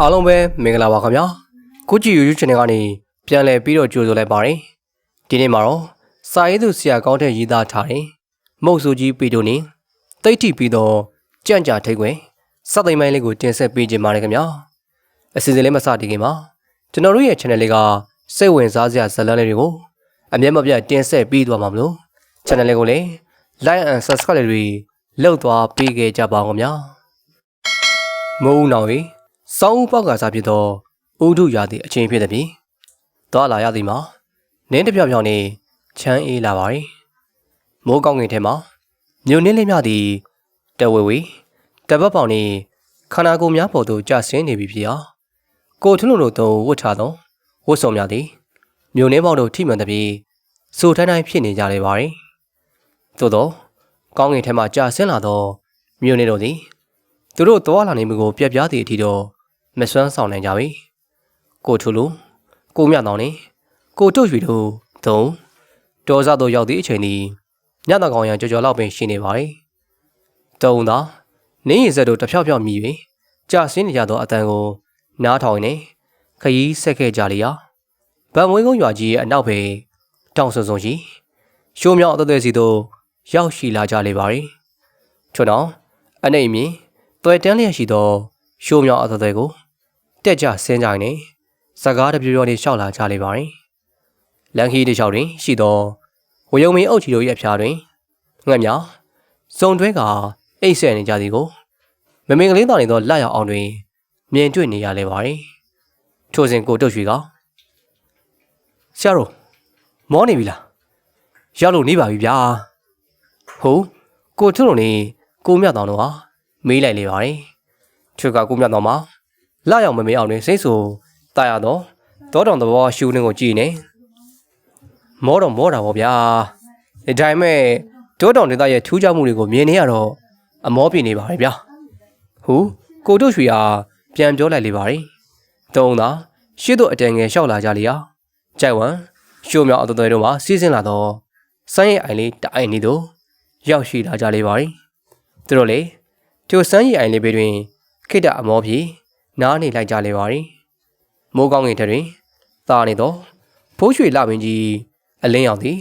အားလုံးပဲမင်္ဂလာပါခင်ဗျာခုကြည့် YouTube channel ကနေပြန်လည်ပြီးတော့ကြိုဆိုလိုက်ပါတယ်ဒီနေ့မှာတော့စာရေးသူဆရာကောင်းတဲ့ရေးသားထားတဲ့မုတ်ဆိုကြီးပေတိုနေတိတ်ထိပြီးတော့ကြံ့ကြာထိတ်ခွင်စက်သိမ်းပိုင်းလေးကိုတင်ဆက်ပေးခြင်းပါတယ်ခင်ဗျာအစီအစဉ်လေးမစတည်ခင်မှာကျွန်တော်တို့ရဲ့ channel လေးကစိတ်ဝင်စားစရာဇာတ်လမ်းလေးတွေကိုအမြဲမပြတ်တင်ဆက်ပေးသွားမှာမလို့ channel လေးကိုလည်း like and subscribe တွေလုပ်သွားပေးခဲ့ကြပါဦးခင်ဗျာမိုးဦးနောင်ကြီး စောင်းဦးပေါက်ကစားဖြစ်သောဥဒုရာသည့်အချင်းဖြစ်သည်ဖြင့်သွားလာရသည်မှာနင်းတစ်ပြောင်ပြောင်နေချမ်းအေးလာပါ၏မိုးကောင်းကင်ထဲမှာမြို့နှင်းလေးများသည်တဝေဝေတပတ်ပေါင်နေခန္ဓာကိုယ်များပေါ်သို့ကျဆင်းနေပြီဖြစ်ရာကိုထွန်းတို့တို့ဝတ်ထားသောဝတ်စုံများသည်မြို့နှင်းပေါင်တို့ထိမှန်သည်ဖြင့်စိုးထိုင်းတိုင်းဖြစ်နေကြလေပါ၏သို့သောကောင်းကင်ထဲမှကျဆင်းလာသောမြို့နှင်းတို့သည်သူတို့သွားလာနေမှုကိုပြက်ပြားသည့်အထိတော့ မစွမ်းဆောင်နိုင်ကြပြီကိုထူလူကိုမြတ်တော်နေကိုတုတ်ရွှေတို့သုံးဒေါ်စားတို့ရောက်သည့်အချိန်သည်ညတကောင်ရံကြော်ကြော်လောက်ပင်ရှိနေပါ၏တုံသာနင်းရည်ဆက်တို့တဖြောက်ဖြောက်မြည်၍ကြာဆင်းနေကြသောအတန်ကို နားထောင်နေခရီးဆက်ခဲ့ကြလျာဗန်မွေးကုန်းရွာကြီးရဲ့အနောက်ဘက်တောင်ဆုံဆုံရှိရှိုးမြောက်အသွဲစီသို့ရောက်ရှိလာကြလေပါ၏ထို့နောက်အနေအမြင်တွယ်တန်းလျက်ရှိသောရှိုးမြောက်အသွဲကို တက်ကြဆင်းကြိုင်နေစကားတပြပြောနေရှောက်လာကြလေပါ၏လန်ခီတစ်လျှောက်တွင် ရှိသောဝယုံမင်းအုပ်ချီတို့ရဲ့အဖျားတွင်ငှက်များစုံတွဲကအိတ်ဆက်နေကြသည်ကိုမမင်ကလေးတော်နေသောလက်ရောက်အောင်တွင် မြင်တွေ့နေရလေပါ၏ထိုစဉ်ကိုတုတ်ရွှေကဆရာတို့မောနေပြီလားရောက်လို့နေပါပြီဗျာဟုတ်ကိုထွန်းတို့နေကိုမြတ်တော်တို့ဟာမေးလိုက်လေပါ၏ထွေကကိုမြတ်တော်မှာ လာရောက်မမေးအောင်တွင်စိတ်ဆူတာရတော့တောတောင်သဘောရှူနေကိုကြည်နေမောတော့မောတာပေါ့ဗျာဒီတိုင်းမဲ့တောတောင်ဒေသရဲ့ထူးခြားမှုတွေကိုမြင်နေရတော့အမောပြနေပါရဲ့ဗျာဟူကိုတို့ရွှေဟာပြန်ပြောလိုက်လေပါ၏တုံးသာရှေ့သို့အတန်ငယ်လျှောက်လာကြလျာကြိုက်ဝမ်ရှိုးမြောက်အသွဲတို့မှစီးဆင်းလာတော့ဆိုင်းရဲ့အိုင်လေးတအိုင်နေတို့ရောက်ရှိလာကြလေပါ၏သူတို့လေကျိုစမ်းရည်အိုင်လေးပေတွင်ခိတ္တအမောပြေ နားနေလိုက်ကြလေပါ၏မိုးကောင်းငင်ထက်တွင်သာနေသောဖိုးရွှေလပင်ကြီးအလင်းရောင်သည်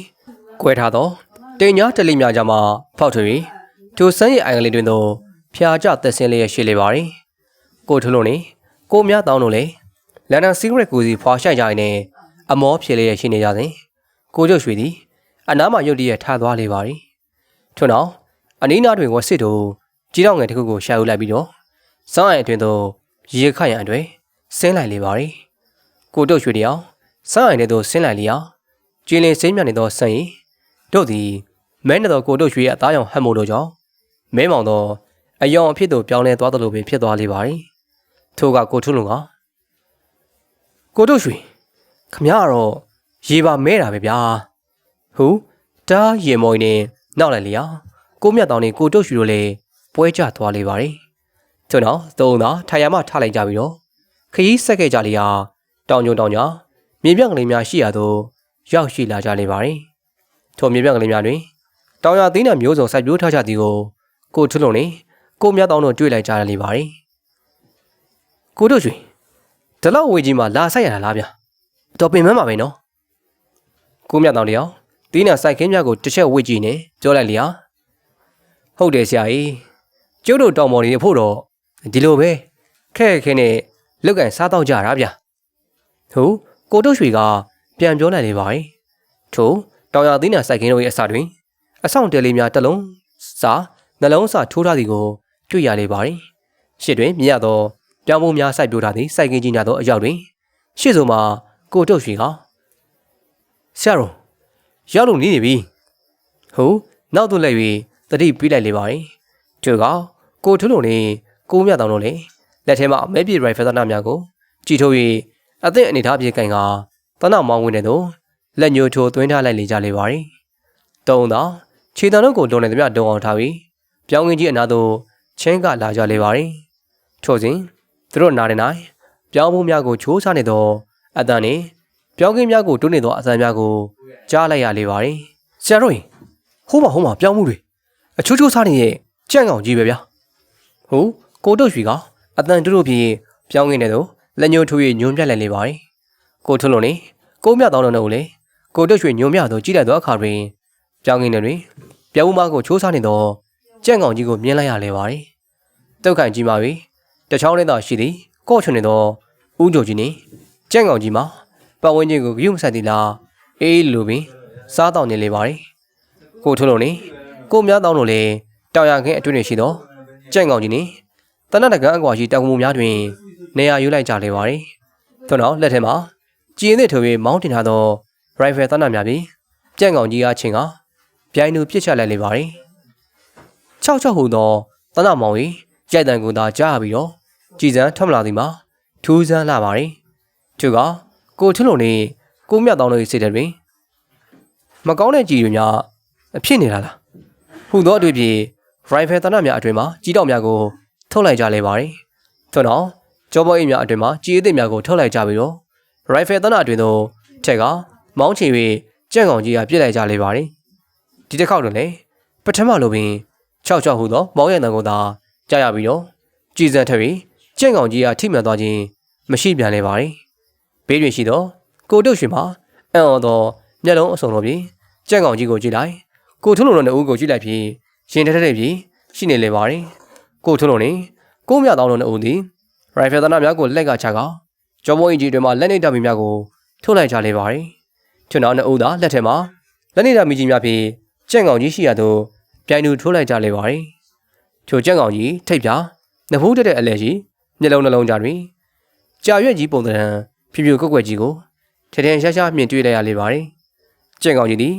ကွဲထားသောတင်ညာတလိမြကြမှာဖောက်ထွေကျိုစမ်းရည်အိုင်လေးတွင်သောဖျာကျသက်ဆင်းလေးရရှိလေပါ၏ကိုထုံးလုံးနေကိုမြတောင်းတို့လေလန်ဒန်စီဂရက်ကိုစီဖွာရှိုက်ကြရင်အမောဖြေလေးရရှိနေကြစဉ်ကိုကျုပ်ရွှေသည်အနားမှရုတ်တရက်ထားသွားလေပါ၏ထို့နောက်အနီးနားတွင်ဝစစ်တို့ကြီးတော့ငယ်တစ်ခုကိုရှာယူလိုက်ပြီးတော့စောင်းအိုင်အတွင်သို့ ရေခတ်ရန်အတွင်ဆင်းလိုက်လေပါ၏ကိုတုတ်ရွှေတယောက်စောင်းအိုင်ထဲသို့ဆင်းလိုက်လျာကျင်းလင်းစိမ့်မြနေသောဆန်ရီတို့သည်မဲနေသောကိုတုတ်ရွှေရဲ့အသားရောင်ဟပ်မို့တို့ကြောင့်မဲမောင်သောအယောင်အဖြစ်သို့ပြောင်းလဲသွားသလိုပင်ဖြစ်သွားလေပါ၏ထိုကကိုထုလုံကကိုတုတ်ရွှေခမရတော့ရေပါမဲတာပဲဗျာဟူတားရေမော်နေနောက်လိုက်လျာကိုမြတ်တောင်နေကိုတုတ်ရွှေတို့လည်းပွဲကျသွားလေပါ၏ ကျွန်တော်သုံးသာထိုင်ရမှထားလိုက်ကြပြီးတော့ခရီးဆက်ခဲ့ကြလေရာတောင်ကျုံတောင်ညာမြေပြန့်ကလေးများရှိရာသို့ရောက်ရှိလာကြလေပါ၏ထိုမြေပြန့်ကလေးများတွင်တောင်ရသီးနှံမျိုးစုံစိုက်ပျိုးထားကြသည်ကိုကိုထွလုံနေကိုမြတ်တောင်တို့တွေ့လိုက်ကြရလေပါ၏ကိုတို့ရွှေဒီလောက်ဝေကြီးမှာလာဆိုင်ရတာလားဗျတော်ပင်မန်းပါပဲနော်ကိုမြတ်တောင်တယောက်သီးနှံစိုက်ခင်းများကိုတစ်ချက်ဝေကြည့်နေပြောလိုက်လျာဟုတ်တယ်ဆရာကြီးကျုပ်တို့တောင်ပေါ်နေဖို့တော့ ဒီလိုပဲခက်ခဲနဲ့လောက်ကင်စားတော့ကြတာဗျ။ထို့ကိုတုတ်ရွှေကပြန်ပြောလိုက်လေပါပဲ။ထို့တောင်ရသီးနာစိုက်ကင်းတို့ရဲ့အစာတွင်အဆောင်တယ်လေးများတစ်လုံးစာနှလုံးစာထိုးထားသည်ကိုတွေ့ရလေပါပဲ။ရှစ်တွင်မြင်ရသောပြောင်းဖို့များစိုက်ပြိုးထားသည့်စိုက်ကင်းကြီးများသောအရောက်တွင်ရှစ်စုံမှာကိုတုတ်ရွှေကဆရာတော်ရောက်လို့နေနေပြီ။ဟုတ်နောက်သို့လိုက်၍တတိပြေးလိုက်လေပါပဲ။ထို့ကောင်ကိုထုံးလုံးနဲ့ ကိုးမြတောင်တို့လည်းလက်ထဲမှာမဲပြေရိုင်ဖယ်သနာများကိုကြည်ထိုး၍အသည့်အနေထားပြေကင်ကသနာမောင်းဝင်တဲ့သို့လက်ညှိုးထိုးသွင်းထားလိုက်လေကြလေပါရီ။တုံသောခြေတံတို့ကိုလုံနေသမျှဒုံအောင်ထားပြီးပြောင်းကင်းကြီးအနာသို့ချင်းကလာကြလေပါရီ။ထို့စဉ်သူတို့နားနေနိုင်ပြောင်းမှုများကိုချိုးချနေသောအတန်နှင့်ပြောင်းကင်းများကိုတွန်းနေသောအဆန်များကိုကြားလိုက်ရလေပါရီ။ဆရာတို့ဟိုးမဟိုးမပြောင်းမှုတွေအချိုးချိုးစားနေရဲ့ကြံ့ကောင်ကြီးပဲဗျာ။ဟုတ် ကိုတုတ်ရွှေကအတန်တို့တို့ဖြင့်ပြောင်းကင်းတဲ့သို့လက်ညှိုးထိုး၍ညွန်ပြလိုက်လေပါတယ်ကိုထွန်းလုံးနေကိုမြတောင်းတော်တို့လည်းကိုတုတ်ရွှေညွန်ပြသို့ကြည့်လိုက်သောအခါတွင်ပြောင်းကင်းတဲ့တွင်ပြောင်းဦးမကိုချိုးစားနေသောကြက်ကောင်ကြီးကိုမြင်လိုက်ရလေပါတယ်တုတ်ခိုင်ကြီးမှာ၍တချောင်းလေးသာရှိသည်ကော့ချွန်နေသောဦးကြိုကြီးနှင့်ကြက်ကောင်ကြီးမှာပတ်ဝန်းကျင်ကိုဂရုမစိုက်သည်လားအေးလိုပင်စားတောင်းနေလေပါတယ်ကိုထွန်းလုံးနေကိုမြတောင်းတို့လည်းတောင်ရခင်းအတွင်းတွင်ရှိသောကြက်ကောင်ကြီးနှင့် တနတ်တကန်အကွာရှိတောင်မှုများတွင်နေရာယူလိုက်ကြလေပါတယ်ထို့နောက်လက်ထက်မှာကျင်းသစ်ထိုး၍မောင်းတင်ထားသောရိုင်ဖယ်တနတ်များပြီးကြက်ကောင်ကြီးအားချင်းကပြိုင်သူပြစ်ချလိုက်လေပါတယ်၆၆ဟူသောတနတ်မောင်၏ရိုက်တံကိုသာကြားရပြီးတော့ကြည်စံထွက်မလာသည်မှာထူးဆန်းလာပါတယ်သူကကိုထွန်းလုံးနှင့်ကိုမြတ်တောင်းတို့၏စိတ်ထဲတွင်မကောင်းတဲ့ကြည်တွေများအဖြစ်နေတာလားဟူသောအတွေ့အပြေရိုင်ဖယ်တနတ်များအတွင်မှာကြီးတောက်များကို ထုတ်လိုက်ကြလေပါတယ်ထို့နောက်ကျောပေါ်အိမ်များအတွင်မှာကြီးအသစ်များကိုထုတ်လိုက်ကြပြီးတော့ရိုင်ဖယ်တနတ်အတွင်သို့ထက်ကမောင်းချင်၍ကြက်ကောင်ကြီးကပြစ်လိုက်ကြလေပါတယ်ဒီတစ်ခေါက်တွင်လည်းပထမလိုပင်66ဟူသောမောင်းရံတန်ကိုသာကြားရပြီးတော့ကြည်စံထက်ပြီးကြက်ကောင်ကြီးကထိမှန်သွားခြင်းမရှိပြန်လေပါတယ်ဘေးတွင်ရှိသောကိုတုတ်ရွှေမှာအံ့ဩသောမျက်လုံးအစုံလိုပြီးကြက်ကောင်ကြီးကိုကြည့်လိုက်ကိုထုံးလုံးတို့အုပ်ကိုကြည့်လိုက်ပြီးရှင်ထက်ထက်ပြီးရှိနေလေပါတယ် ကိုထုံးလုံးနဲ့ကိုမြတောင်းတို့အုပ်သည်ရိုင်ဖယ်သနာများကိုလက်ကချကကျော်မွန်အင်ဂျီတွေမှာလက်နေတပ်မီများကိုထုတ်လိုက်ကြလေပါတယ်။ထွန်းနောက်နှစ်ဦးသာလက်ထက်မှာလက်နေတပ်မီကြီးများဖြင့်ကြက်ကောင်ကြီးရှိရသို့ပြိုင်သူထိုးလိုက်ကြလေပါတယ်။ထိုကြက်ကောင်ကြီးထိပ်ပြနဖူးတက်တဲ့အလဲရှိမျက်လုံးနှလုံးကြားတွင်ကြာရွက်ကြီးပုံသဏ္ဍာန်ဖြူဖြူကွက်ကွက်ကြီးကိုထထင်ရှားရှားမြင်တွေ့လိုက်ရလေပါတယ်။ကြက်ကောင်ကြီးသည်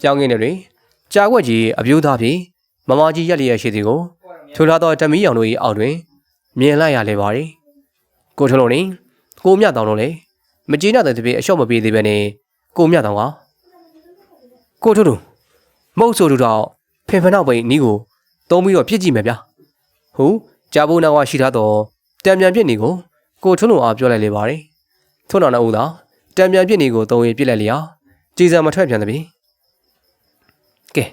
ပြောင်းကင်းတဲ့တွင်ကြာွက်ကြီးအပြိုးသားဖြင့်မမကြီးရက်လျက်ရှိသည်ကို ထိုလာသောတမီးရောင်တို့၏အောက်တွင်မြင်လိုက်ရလေပါတယ်။ကိုထုံးလုံးနှင့်ကိုမြတောင်တို့လည်းမကျေနပ်တဲ့တပည့်အလျှော့မပေးသေးပဲနဲ့ကိုမြတောင်ကကိုထုံးတို့မဟုတ်ဆိုတို့တော့ဖင်ဖနောက်ပိန်နီးကိုတုံးပြီးတော့ပြစ်ကြည့်မယ်ဗျာ။ဟုတ်ကြာဖို့နောက်ကရှိထားတော့တံပြန်ပြစ်နေကိုကိုထုံးလုံးအားပြောလိုက်လေပါတယ်။ထုံးတော်နောက်ဦးသာတံပြန်ပြစ်နေကိုတုံးရင်ပြစ်လိုက်လျာကြည်စံမထွက်ပြန်တပည့်။ကဲ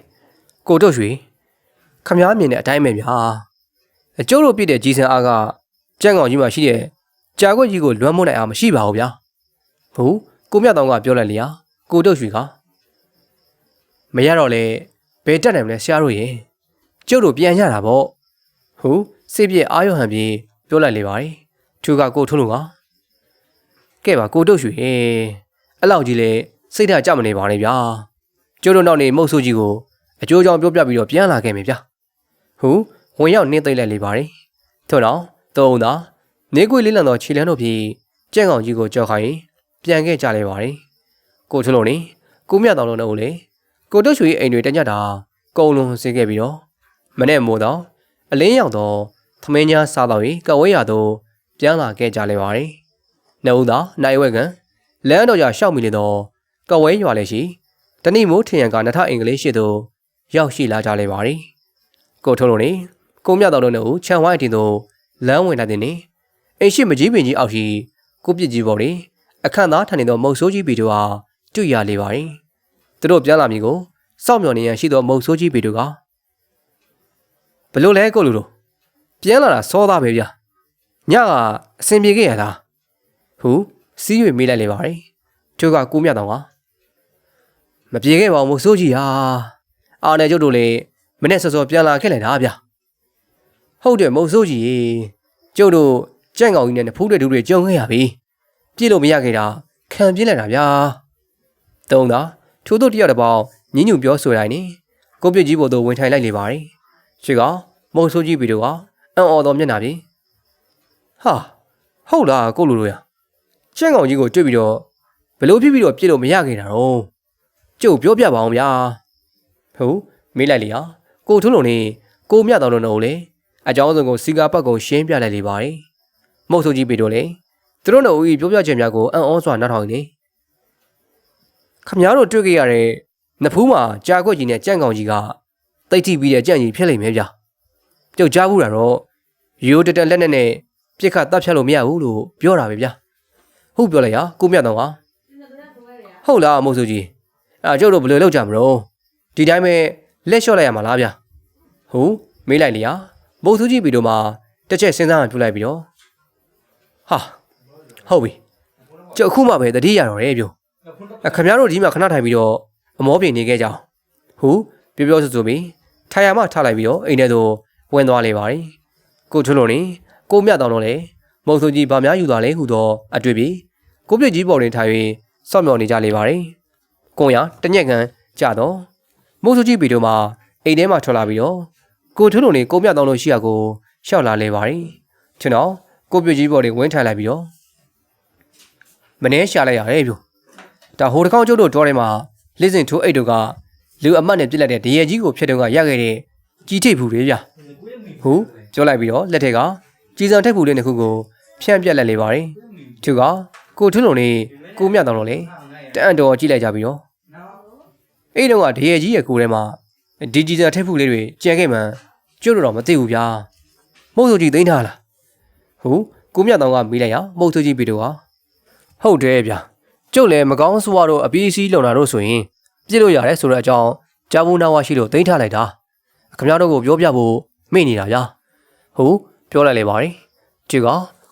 ကိုတို့ရွှေ ခမားမြင်တဲ့အတိုင်းပဲဗျာ။အကျိုးတို့ပြည့်တဲ့ကြီးစံအားကကြက်ကောင်ကြီးမှရှိတဲ့ကြာခွက်ကြီးကိုလွမ်းမိုးနိုင်အောင်မရှိပါဘူးဗျာ။ဟုတ်ကိုမြတ်တောင်ကပြောလိုက်လျာကိုတုတ်ရွှေကမရတော့လေဘယ်တက်နိုင်မလဲဆရာတို့ရေကျုပ်တို့ပြန်ရတာပေါ့။ဟုတ်စိတ်ပြည့်အာရုံဟန်ပြေပြောလိုက်လေပါ යි ။သူကကိုထုံးလို့ကကဲပါကိုတုတ်ရွှေအဲ့လောက်ကြီးလေစိတ်ဓာတ်ကြမနေပါနဲ့ဗျာ။ကျုပ်တို့နောက်နေမုတ်ဆိုးကြီးကိုအကျိုးကြောင့်ပြောပြပြီးတော့ပြန်လာခဲ့မယ်ဗျာ။ ဟုဝင်ရောက်နှင်းသိမ့်လိုက်လေပါတယ်။ထို့နောက်သုံးဦးသာနေခွေလေးလံသောခြေလန်းတို့ဖြင့်ကြက်ကောင်ကြီးကိုကြောက်ခိုင်းပြန်ခဲ့ကြလေပါတယ်။ကိုထွန်းလုံးနဲ့ကိုမြတော်လုံးတို့လည်းကိုတုတ်ရွှေအိမ်တွေတက်ကြတာကုံလုံးဆင်းခဲ့ပြီးတော့မနဲ့မိုးတော့အလင်းရောက်တော့သမင်းညာစားတော့ရေကဝဲရတော့ပြန်လာခဲ့ကြလေပါတယ်။နှုံသာနိုင်ဝဲကန်လမ်းတော်ရရှောက်မိလေတော့ကဝဲရွာလည်းရှိတဏိမိုးထင်ရန်ကနထအင်္ဂလိပ်ရှိသူရောက်ရှိလာကြလေပါတယ်။ ကိုထုံးလုံးနေကိုမြတ်တော်လုံးတို့ခြံဝိုင်းတင်တို့လမ်းဝင်လာတဲ့နေအိမ်ရှိမကြီးပင်ကြီးအောက်ရှိကိုပြစ်ကြီးပေါ်လေအခန့်သားထန်နေသောမုတ်ဆိုးကြီးပေတို့ဟာတွေ့ရလေပါ၏သူတို့ပြန်လာမည်ကိုစောင့်မျှော်နေရန်ရှိသောမုတ်ဆိုးကြီးပေတို့ကဘလို့လဲကိုလူတို့ပြန်လာတာစောသားပဲဗျညကအစင်ပြေခဲ့ရလားဟုစီး၍မေးလိုက်လေပါ၏သူကကိုမြတ်တော်ကမပြေခဲ့ပါဘူးမုတ်ဆိုးကြီးဟာအာနယ်ကျုပ်တို့လည်း မနေ့စောစောပြန်လာခဲ့လိုက်တာဗျဟုတ်တယ်မုတ်ဆိုးကြီးကျုပ်တို့ကြက်ကောင်ကြီးနဲ့ဖူးတဲ့ဒူတွေကြုံခဲ့ရပြီပြည့်လို့မရခဲ့တာခံပြင်းလိုက်တာဗျာတုံးသာထိုးတို့တယောက်တစ်ပေါင်းညင်းညူပြောဆိုလိုက်နေကိုပြစ်ကြီးဘို့တော့ဝင်ထိုင်လိုက်လေပါရီရှိကမုံဆိုးကြီးပြီးတော့အံ့ဩတော်မျက်နှာပြင်ဟာဟုတ်လားကိုလူတို့ရကြက်ကောင်ကြီးကိုတွေ့ပြီးတော့ဘလို့ဖြစ်ပြီးတော့ပြစ်လို့မရခဲ့တာတော့ကျုပ်ပြောပြပါအောင်ဗျာဟုတ်မေးလိုက်လေဟာ ကိုထုံးလုံးနေကိုမြတ်တော်လုံးတို့လေအကြောင်းစုံကိုစီကာပတ်ကိုရှင်းပြလိုက်လေပါရီမုတ်ဆိုကြီးပေတို့လေသူတို့တို့ဦးပြောပြချက်များကိုအံ့ဩစွာနားထောင်နေခမည်းတော်တွေ့ခဲ့ရတဲ့နဖူးမှာကြာခွက်ကြီးနဲ့ကြန့်ကောင်ကြီးကတိတ်ထိပြီးတဲ့ကြန့်ကြီးဖြစ်လိမ့်မယ်ဗျပြုတ်ကြားဘူးတာတော့ရိုးတတလက်နဲ့နဲ့ပြစ်ခတ်တပ်ဖြတ်လို့မရဘူးလို့ပြောတာပဲဗျဟုတ်ပြောလိုက်ရကိုမြတ်တော်ကဟုတ်လားမုတ်ဆိုကြီးအဲကျုပ်တို့ဘယ်လိုလုပ်ကြမလို့ဒီတိုင်းပဲလက်လျှော့လိုက်ရမှာလားဗျ ဟုတ်မေးလိုက်လေရမုတ်ဆိုကြီးပြီတို့မှာတစ်ချက်စဉ်းစားမှပြုလိုက်ပြီးတော့ဟဟာဟုတ်ပြီကျုပ်အခုမှပဲတတိရတော့တယ်ပြိုအခင်ဗျားတို့ဒီမှာခဏထိုင်ပြီးတော့အမောပြေနေခဲ့ကြအောင်ဟူပြောပြောဆိုဆိုပြီးထိုင်ရမှထားလိုက်ပြီးတော့အိမ်ထဲသို့ဝင်သွားလေပါရီကိုထွန်းလုံးနေကိုမြတ်တော်လုံးလေမုံစုကြီးဗာများယူသွားလေဟူသောအတွေ့ပြီးကိုပြည့်ကြီးပေါ်တွင်ထိုင်၍စောင့်မျှော်နေကြလေပါရီကိုရတညက်ကန်ကြတော့မုံစုကြီးပေတို့မှာအိမ်ထဲမှာထွက်လာပြီးတော့ ကိုထွန်းလုံးနေကိုမြတ်တော်လုံးရှိရကိုရှောက်လာလေပါရီကျွန်တော်ကိုပြည့်ကြီးပေါ်တွင်ဝင်းထိုင်လိုက်ပြီးတော့မနှဲရှာလိုက်ရတယ်ပြိုဒါဟိုတကောင်ကျုပ်တို့တော်ထဲမှာလစ်စင်ထိုးအိတ်တို့ကလူအမတ်နဲ့ပြစ်လိုက်တဲ့ဒရဲကြီးကိုဖျက်တော့ကရခဲ့တဲ့ကြီးထိပ်ဘူးတွေဗျဟူပြောလိုက်ပြီးတော့လက်ထက်ကကြီးစံထက်ဘူးလေးတစ်ခုကိုဖြန့်ပြက်လိုက်လေပါတယ်သူကကိုထွန်းလုံးလေးကိုမြတ်တော်လုံးလေတအံ့တော်ကြည့်လိုက်ကြပြီးတော့အဲ့တော့ကဒရဲကြီးရဲ့ကိုယ်ထဲမှာဒီကြီးစံထက်ဘူးလေးတွေကြံခဲ့မှန် ကျုပ်တို့တော့မသိဘူးဗျာမဟုတ်ဆိုကြည့်သိမ်းထားလားဟူကိုမြတ်တော်ကမိလိုက်ရမဟုတ်ဆိုကြည့်ပြီးတော့ဟုတ်တယ်ဗျာကျုပ်လည်းမကောင်းဆိုးရတော့အပီးအစီးလုံလာတော့ဆိုရင်ပြစ်လို့ရတယ်ဆိုတဲ့အကြောင်းကြားဘူးနာဝရှိလို့တင်ထားလိုက်တာခင်ဗျားတို့ကိုပြောပြဖို့မေ့နေတာဗျာဟုတ်ပြောလိုက်လေပါရီကျုပ်က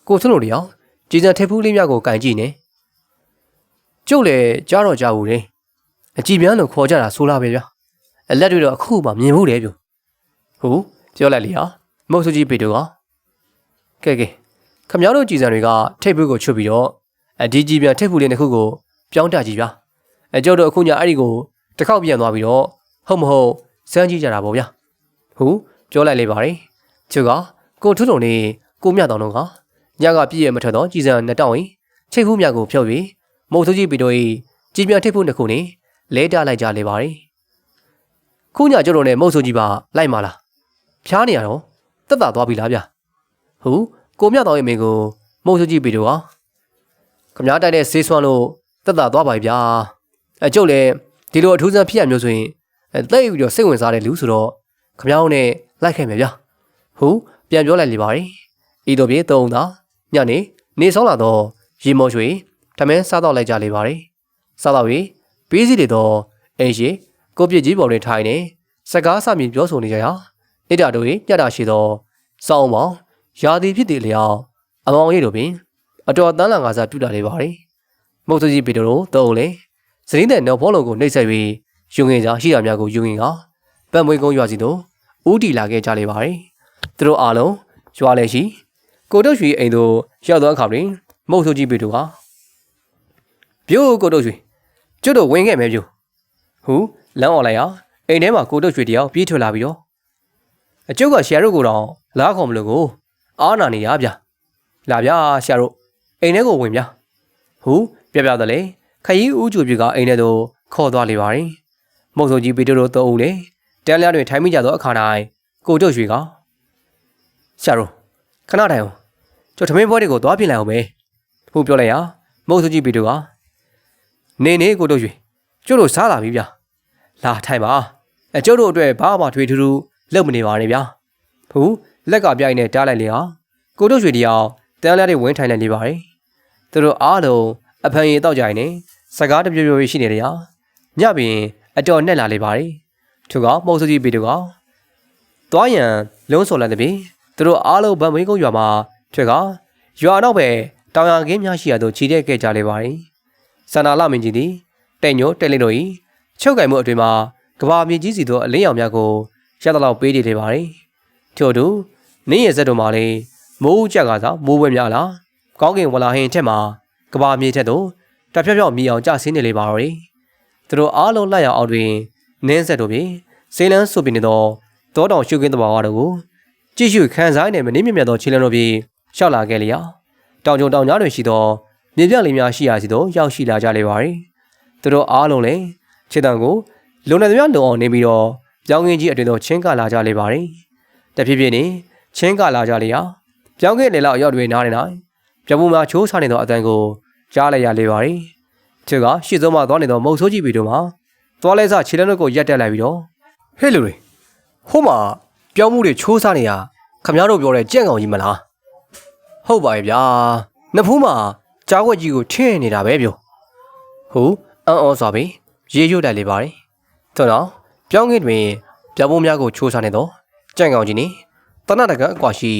ကိုဆွလို့တယောက်ကြည်စံထက်ဖူးလေးများကိုကန်ကြည့်နေကျုပ်လည်းကြားတော့ကြားဘူးလေအကြည်ပြန်လို့ခေါ်ကြတာဆိုလာပဲဗျာအလက်တွေတော့အခုမှမြင်ဖို့တယ်ပြဟုတ် ပြောလိုက်လေဟာမဟုတ်စကြီးပေတို့ကကဲကဲခင်ဗျားတို့ကြည်စံတွေကထိပ်ဖူးကိုချွတ်ပြီးတော့အဒီကြီးပြန်ထက်ဖူလေးတစ်ခုကိုပြောင်းတကြည့်ဗျာအကျုပ်တို့အခုညအဲ့ဒီကိုတစ်ခေါက်ပြန်သွားပြီးတော့ဟုတ်မဟုတ်စမ်းကြည့်ကြတာပေါ့ဗျာဟူပြောလိုက်လေပါရီကျုပ်ကကိုထုထုံနေကိုမြတ်တော်တို့ကညကပြည့်ရမထွက်တော့ကြည်စံနှစ်တောင်းရင်ချိတ်ဖူးမြတ်ကိုဖြုတ်ပြီးမုတ်သူကြီးပြီးတော့ကြီးပြန်ထက်ဖူးတစ်ခုနေလဲတလိုက်ကြလေပါရီခုညကျုပ်တို့နဲ့မုတ်ဆူကြီးပါလိုက်ပါလား ဖျားနေရတော့တက်တာသွားပြီလားဗျာဟူကိုမြတ်တော်ရဲ့မိကိုမုတ်ဆူကြီးပြီးတော့ခမားတိုက်တဲ့ဆေးဆွမ်းလို့တက်တာသွားပါပြီဗျာအကျုပ်လည်းဒီလိုအထူးဆန်းဖြစ်ရမျိုးဆိုရင်အဲတိတ်ပြီးတော့စိတ်ဝင်စားတဲ့လူဆိုတော့ခမားတို့နဲ့လိုက်ခဲ့မယ်ဗျာဟူပြန်ပြောလိုက်လေပါရီဤတို့ပြေသုံးသာညနေနေဆောင်လာတော့ရေမော်ရွှေထမင်းစားတော့လိုက်ကြလေပါရီစားတော့ပြီးပြီးစီတွေတော့အိမ်ရှိကိုပြစ်ကြီးပေါ်တွင်ထိုင်နေစကားစမြင်ပြောဆိုနေကြရာ နေတာတို့၏ညတာရှိသောစောင်းပေါင်းရာသီဖြစ်တဲ့လျောက်အမောင်ရိပ်တို့ပင်အတော်တန်းလာငါစားပြုတာလေးပါရီမုတ်စကြီးပေတို့တုံးလေစရင်းတဲ့နော်ဘောလုံးကိုနှိပ်ဆက်ပြီးယူငင်စာရှိတာများကိုယူငင်ကပံမွေးကုန်းရွာစီတို့ဦးတီလာခဲ့ကြလေပါရီသူတို့အားလုံးရွာလည်းရှိကိုတုတ်ရွှေအိမ်တို့ရောက်သောအခါတွင်မုတ်စကြီးပေတို့ဟာပြိုးကိုတုတ်ရွှေကျွတ်တို့ဝင်ခဲ့မယ်ပြိုးဟူလမ်းអော်လိုက်ရအိမ်ထဲမှာကိုတုတ်ရွှေတယောက်ပြေးထွက်လာပြီးတော့ အကျုပ်ကရှယ်ရုပ်ကိုတော့လားခေါ်မလို့ကိုအားနာနေရဗျလာဗျာရှယ်ရုပ်အိမ်ထဲကိုဝင်ပြဟူပြပြတယ်လေခရီးဦးကျူပြကအိမ်ထဲသို့ခေါ်သွားလေပါရင်မုတ်ဆုံကြီးပေတိုတို့သုံးဦးလေတန်းလျားတွင်ထိုင်မိကြသောအခါ၌ကိုတုတ်ရွှေကရှာရိုခဏတိုင်အောင်ကျတို့ထမင်းပွဲတွေကိုသွားပြင်လိုက်အောင်ပဲဟူပြောလိုက်ရမုတ်ဆုံကြီးပေတိုကနေနေကိုတုတ်ရွှေကျတို့စားလာပြီဗျလာထိုင်ပါအကျုပ်တို့အတွက်ဘာမှထွေထူးထူး လုပ်မနေပါနဲ့ဗျာဟူလက်ကပြိုင်နဲ့တားလိုက်လေဟာကိုတုတ်ရွှေတယောက်တန်းလျားတွေဝင်းထိုင်နေလေပါရင်သူတို့အားလုံးအဖန်ရီတောက်ကြရင်နေစကားတပြပြပြရှိနေတယ်ရာညပြင်အတော်နဲ့လာလေပါလေသူကမှုတ်စကြီးပေတူကသွားရန်လုံးစော်လိုက်တဲ့ပြင်သူတို့အားလုံးဗန်မင်းကုန်းရွာမှာထွက်ကရွာတော့ပဲတောင်ရကင်းများရှိရသို့ခြေတဲ့ခဲ့ကြလေပါလေစန္ဒာလမင်းကြီးသည်တဲ့ညိုတဲ့လင်းတို့ဤချုပ်ကင်မှုအတွင်မှာကဘာမြေကြီးစီတို့အလင်းရောင်များကို ရတလောက်ပေးနေလေပါလေထို့သူနင်းရဲ့ဇက်တို့မှာလေမိုးကြက်ကစားမိုးပွဲများလားကောင်းကင်ဝလာဟင်းထက်မှာကဘာမြေထက်သို့တဖြောက်ဖြောက်မြည်အောင်ကြဆင်းနေလေပါတော့တယ်သူတို့အားလုံးလက်ရအောင်တွင်နင်းဆက်တို့ပြင်စေးလန်းဆုပ်ပြနေသောတောတောင်ရှုခင်းတဘာဝတို့ကိုကြည့်ရှုခန်းစားနေမနေမြမြတ်သောခြေလန်းတို့ပြင်ရှောက်လာခဲ့လျာတောင်ကြုံတောင်ကြားတွင်ရှိသောမြေပြလေးများရှိရာစီသို့ရောက်ရှိလာကြလေပါတယ်သူတို့အားလုံးလည်းခြေတံကိုလုံနေသမျှလုံအောင်နေပြီးတော့ ပြောင်းကင်းကြီးအတွင်သို့ချင်းကလာကြလေပါတယ်တဖြည်းဖြည်းနဲ့ချင်းကလာကြလေရာပြောင်းကင်းလေလောက်ရောက်တွေနားနေနိုင်ပြပူမှာချိုးစားနေသောအတန်ကိုကြားလိုက်ရလေပါသည်သူကရှေ့ဆုံးမှာသွားနေသောမုတ်ဆိုးကြီးပြီတို့မှာသွားလဲစားခြေလက်တို့ကိုရက်တက်လိုက်ပြီးတော့ဟဲ့လူတွေဟိုမှာပြောင်းမှုတွေချိုးစားနေရခမည်းတော်ပြောတဲ့ကြက်ကောင်ကြီးမလားဟုတ်ပါရဲ့ဗျာနှစ်ဖူးမှာကြားွက်ကြီးကိုထင်းနေတာပဲပြောဟိုအံ့ဩစွာပဲရေရွတ်တက်လေပါသည်သို့တော့ ပြောင်းကင်းတွင်ပြောင်းမှုများကိုချိုးစားနေသောကြက်ကောင်ကြီးနေတနတကအကွာရှိ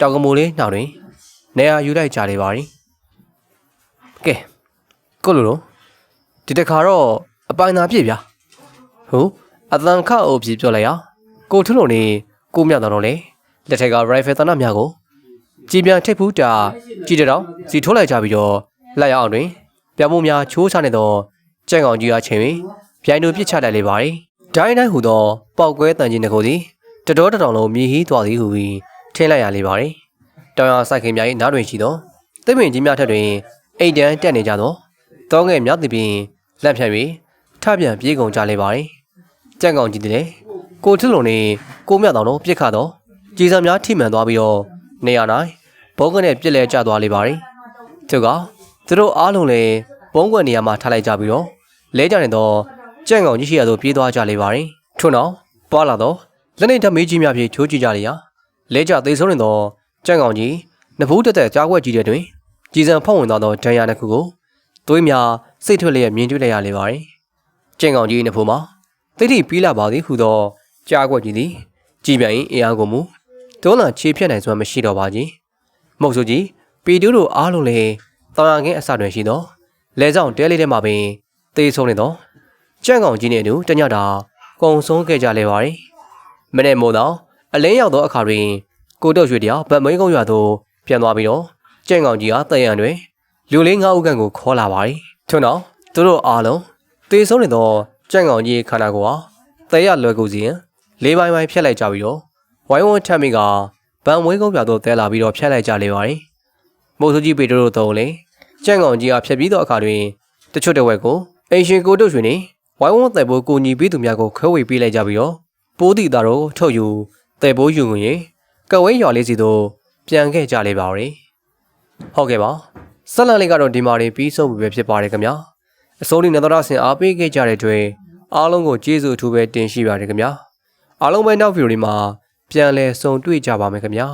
တောင်ကမိုးလေးနှောင်တွင်နေရာယူလိုက်ကြလေပါရီကဲကိုလိုတော့ဒီတခါတော့အပိုင်သာပြည့်ဗျာဟုတ်အတန်ခအုပ်ပြပြောလိုက်ရကိုထုံးလုံးနေကိုမြတ်တော်တော့လေလက်ထက်က rifle တနများကိုကြည်ပြန်ထိပ်ဖူးတာကြည်တောင်စီထိုးလိုက်ကြပြီးတော့လက်ရအောင်တွင်ပြမိုးများချိုးချနေတော့ကြက်ကောင်ကြီးအချိန်ပြီးပြိုင်တို့ပြစ်ချလိုက်လေပါရီ ဒိုင်းတိုင်းဟူသောပောက်ကွဲတန်ကြီးတစ်ခုစီတတော်တတော်လုံးမြေဟီးသွားသည်ဟူပြီးထင်းလိုက်ရလေပါရီတောင်ရဆိုင်ခင်များ၏နားတွင်ရှိသောသိပင်ကြီးများထက်တွင်အိတ်တန်းတက်နေကြသောတောငယ်များသည်ဖြင့်လက်ဖြတ်၍ထပြန်ပြေးကုန်ကြလေပါရီကြက်ကောင်ကြီးတည်းကိုထုလုံးနေကိုမြတ်တော်တို့ပြစ်ခတ်တော့ကြည်စံများထိမှန်သွားပြီးတော့နေရာ၌ဘောကနေပြစ်လဲကျသွားလေပါရီသူကသူတို့အားလုံးလည်းဘုံကွက်နေရာမှာထားလိုက်ကြပြီးတော့လဲကြနေတော့ ကြက်ကောင်ကြီးရှိရသို့ပြေးသွားကြလေပါရီထို့နောက်ပွာလာတော့လက်နေထမေးကြီးများဖြင့်ချိုးကြည့်ကြလေရာလဲကြသေးဆုံးနေတော့ကြက်ကောင်ကြီးနဘူးတက်တက်ကြားွက်ကြီးတဲ့တွင်ကြည်စံဖောက်ဝင်သွားသောဒဏ်ရာတစ်ခုကိုသွေးများစိတ်ထွက်လျက်မြင်တွေ့လိုက်ရလေပါရီကြက်ကောင်ကြီးနဖူမှာတိတိပြီးလာပါသည်ဟူသောကြားွက်ကြီးသည်ကြည်ပြန်၏အင်အားကိုမူတွန်းလာခြေဖြတ်နိုင်စွမ်းမရှိတော့ပါကြီးမဟုတ်ဆိုကြီးပီတူးတို့အားလုံးလည်းတောင်ရခင်းအစတွင်ရှိသောလဲဆောင်တဲလေးထဲမှာပင်တေးဆုံးနေသော ကြက်ကောင်ကြီးနှင့်အတူတညတာကုံဆုံးခဲ့ကြလေပါရီမနေ့မို့တော့အလင်းရောက်သောအခါတွင်ကိုတုတ်ရွှေတယောက်ဗတ်မင်းကုန်းရွာသို့ပြန်သွားပြီးတော့ကြက်ကောင်ကြီးအားတန်ရန်တွင်လူလေးငါးဦးခန့်ကိုခေါ်လာပါရီထွန်းတော့သူတို့အားလုံးတေးဆုံးနေသောကြက်ကောင်ကြီးခန္ဓာကိုယ်ဟာတဲရလွယ်ကူစီရင်လေးပိုင်းပိုင်းဖြတ်လိုက်ကြပြီးတော့ဝိုင်းဝန်းထက်မိကဗန်မွေးကုန်းပြတော့တဲလာပြီးတော့ဖြတ်လိုက်ကြလေပါရီမိုးစုကြီးပေတိုးတို့တုံးလေကြက်ကောင်ကြီးအားဖြတ်ပြီးတော့အခါတွင်တချို့တဝက်ကိုအင်ရှင်ကိုတုတ်ရွှေနေ ဝိုင်းဝန်းတဲ့ဘိုးကိုညီပေးသူများကိုခွဲဝေပေးလိုက်ကြပြီးတော့ပိုးတီသားတို့ထုတ်ယူတဲ့ဘိုးယူငွေကဝဲရွာလေးစီတို့ပြန်ခဲ့ကြလေပါရီဟုတ်ကဲ့ပါဆက်လန်လေးကတော့ဒီမာရင်ပြီးဆုံးပြီပဲဖြစ်ပါတယ်ခင်ဗျာအစိုးရနေတော်ဆင်အားပေးခဲ့ကြတဲ့အတွက်အားလုံးကိုကျေးဇူးအထူးပဲတင်ရှိပါတယ်ခင်ဗျာအားလုံးပဲနောက်ဗီဒီယိုလေးမှာပြန်လည်ဆုံတွေ့ကြပါမယ်ခင်ဗျာ